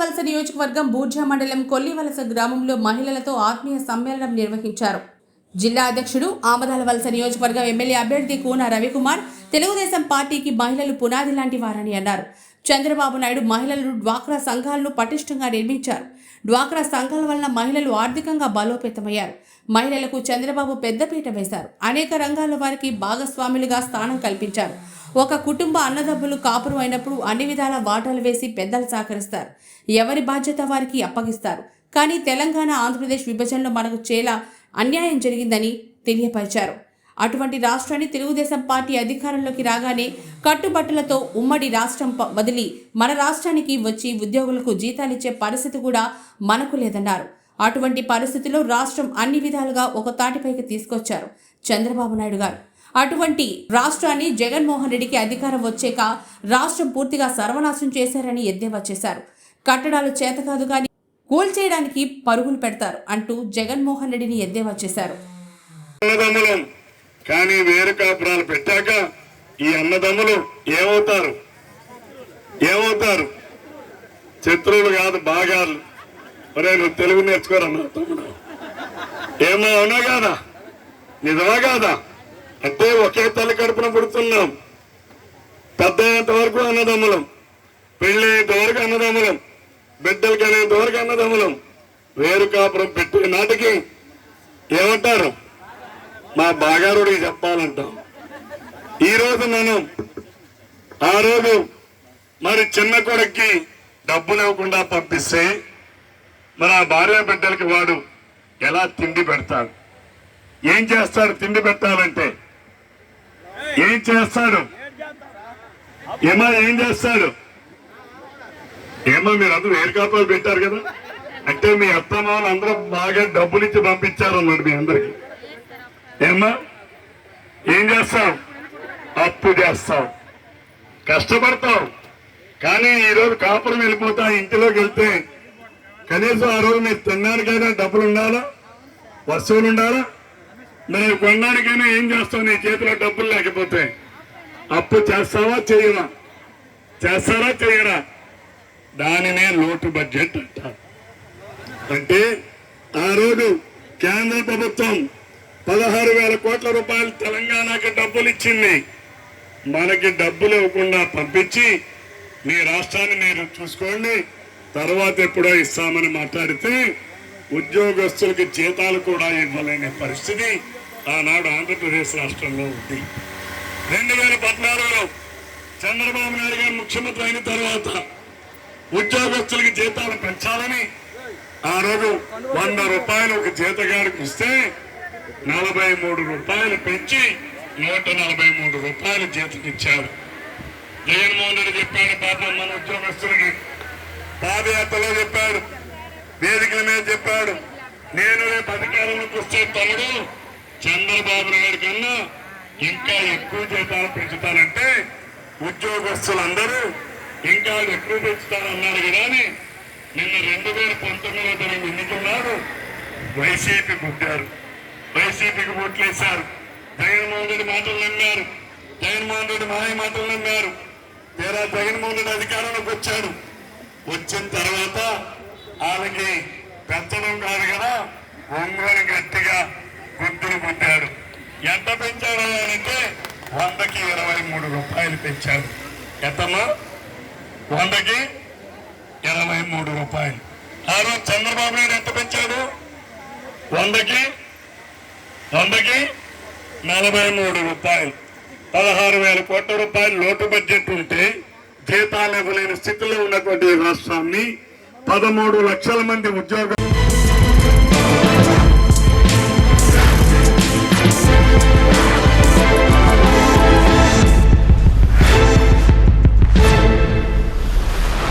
వలస నియోజకవర్గం బూర్జా మండలం కొల్లివలస గ్రామంలో మహిళలతో ఆత్మీయ సమ్మేళనం నిర్వహించారు. జిల్లా అధ్యక్షుడు ఆమదాలవలస నియోజకవర్గం ఎమ్మెల్యే అభ్యర్థి కూన రవికుమార్ తెలుగుదేశం పార్టీకి మహిళలు పునాది లాంటి వారని అన్నారు. చంద్రబాబు నాయుడు మహిళలు డ్వాక్రా సంఘాలను పటిష్టంగా నిర్మించారు. డ్వాక్రా సంఘాల వలన మహిళలు ఆర్థికంగా బలోపేతమయ్యారు. మహిళలకు చంద్రబాబు పెద్దపీట వేశారు. అనేక రంగాల్లో వారికి భాగస్వాములుగా స్థానం కల్పించారు. ఒక కుటుంబ అన్నదమ్ములు కాపురు అయినప్పుడు అన్ని విధాల వాటాలు వేసి పెద్దలు సహకరిస్తారు. ఎవరి బాధ్యత వారికి అప్పగిస్తారు. కానీ తెలంగాణ ఆంధ్రప్రదేశ్ విభజనలో మనకు చేలా అన్యాయం జరిగిందని తెలియపరిచారు. అటువంటి రాష్ట్రాన్ని తెలుగుదేశం పార్టీ అధికారంలోకి రాగానే కట్టుబట్టలతో ఉమ్మడి రాష్ట్రం ప- వదిలి మన రాష్ట్రానికి వచ్చి ఉద్యోగులకు జీతాలిచ్చే పరిస్థితి కూడా మనకు లేదన్నారు. అటువంటి పరిస్థితిలో రాష్ట్రం అన్ని విధాలుగా ఒక తాటిపైకి తీసుకొచ్చారు చంద్రబాబు నాయుడు గారు. అటువంటి రాష్ట్రాన్ని జగన్మోహన్ రెడ్డికి అధికారం వచ్చాక రాష్ట్రం పూర్తిగా సర్వనాశనం చేశారని ఎద్దేవా చేశారు. కట్టడాలు చేతకాదు కానీ కూల్చేయడానికి పరుగులు పెడతారు అంటూ జగన్మోహన్ రెడ్డిని ఎద్దేవా చేశారు. కానీ వేరు కాపురాలు పెట్టాక ఈ అన్నదమ్ములు ఏమవుతారు? ఏమవుతారు? శత్రువులు కాదు బాగాలు ఒరే నువ్వు తెలుగు నేర్చుకోరన్నా తమ్ముడు ఏమో అవునా కాదా? నిజమా కాదా? అంటే ఒకే తల్లి కడుపున పుడుతున్నాం. పెద్ద అయ్యేంత వరకు అన్నదమ్ములం. పెళ్ళి అయ్యేంత వరకు అన్నదమ్ములం. బిడ్డలు కనేంత వరకు అన్నదమ్ములం. వేరు కాపురం పెట్టే నాటికి ఏమంటారు? మా బాగారుడికి చెప్పాలంటాం. ఈ రోజు మనం ఆ రోజు మరి చిన్న కొడుక్కి డబ్బులు ఇవ్వకుండా పంపిస్తే మరి ఆ భార్య బిడ్డలకి వాడు ఎలా తిండి పెడతాడు? ఏం చేస్తాడు తిండి పెట్టాలంటే? ఏం చేస్తాడు? ఏమో ఏం చేస్తాడు? ఏమో మీరు అందరూ వేరు కాపాలు పెట్టారు కదా? అంటే మీ అత్తమామలు అందరూ బాగా డబ్బులు ఇచ్చి పంపించారు అన్నాడు మీ అందరికి. ఏమ్మా? ఏం చేస్తావు? అప్పు చేస్తావు. కష్టపడతావు. కానీ ఈరోజు కాపురం వెళ్ళిపోతా ఇంటిలోకి వెళ్తే కనీసం ఆ రోజు మీరు తినడానికైనా డబ్బులు ఉండాలా? వస్తువులు ఉండాలా? మరి కొనడానికైనా ఏం చేస్తావు? నీ చేతిలో డబ్బులు లేకపోతే అప్పు చేస్తావా చేయవా? చేస్తారా చేయరా? దానినే లోటు బడ్జెట్ అంటారు. అంటే ఆ రోజు కేంద్ర ప్రభుత్వం పదహారు వేల కోట్ల రూపాయలు తెలంగాణకి డబ్బులు ఇచ్చింది మనకి డబ్బులు ఇవ్వకుండా పంపించి మీ రాష్ట్రాన్ని మీరు చూసుకోండి. తర్వాత ఎప్పుడో ఇస్తామని మాట్లాడితే ఉద్యోగస్తులకి జీతాలు కూడా ఇవ్వలేని పరిస్థితి ఆనాడు ఆంధ్రప్రదేశ్ రాష్ట్రంలో ఉంది. రెండు వేల పద్నాలుగులో చంద్రబాబు నాయుడు గారు ముఖ్యమంత్రి అయిన తర్వాత ఉద్యోగస్తులకి జీతాలు పెంచాలని ఆ రోజు వంద రూపాయలు ఒక జీతగాడికి ఇస్తే నలభై మూడు రూపాయలు పెంచి నూట నలభై మూడు రూపాయలు జీతం ఇచ్చారు. జగన్మోహన్ రెడ్డి చెప్పాడు పాపం మన ఉద్యోగస్తులకి పాదయాత్రలో చెప్పాడు వేదికల మీద చెప్పాడు. నేను రేపు అధికారంలోకి వస్తే తమ్ముడు చంద్రబాబు నాయుడు కన్నా ఇంకా ఎక్కువ జీతాలు పెంచుతానంటే ఉద్యోగస్తులందరూ ఇంకా ఎక్కువ పెంచుతానన్నారు కదా అని నిన్న రెండు వేల పంతొమ్మిదిలో జరిగిన ఎన్నికలు వైసీపీ గుడ్డారు వైసీపీకి ఓట్లేశారు జగన్మోహన్ రెడ్డి మాటలు నమ్మారు. జగన్మోహన్ రెడ్డి మాయ మాటలు నమ్మారు. తీరా జగన్మోహన్ రెడ్డి అధికారంలోకి వచ్చాడు. వచ్చిన తర్వాత వాళ్ళకి పెంచడం కాదు కదా ఒంగోలు గట్టిగా గుర్తులు పుట్టాడు ఎంత పెంచాడు అంటే వందకి ఇరవై మూడు రూపాయలు పెంచాడు. ఎంతమ్మా? వందకి ఇరవై మూడు రూపాయలు. ఆ రోజు చంద్రబాబు నాయుడు ఎంత పెంచాడు? వందకి వందకి నలభై మూడు రూపాయలు. పదహారు వేల కోట్ల రూపాయలు లోటు బడ్జెట్ ఉంటే జీతాలు ఇవ్వలేని స్థితిలో ఉన్నటువంటి రాష్ట్రాన్ని పదమూడు లక్షల మంది ఉద్యోగ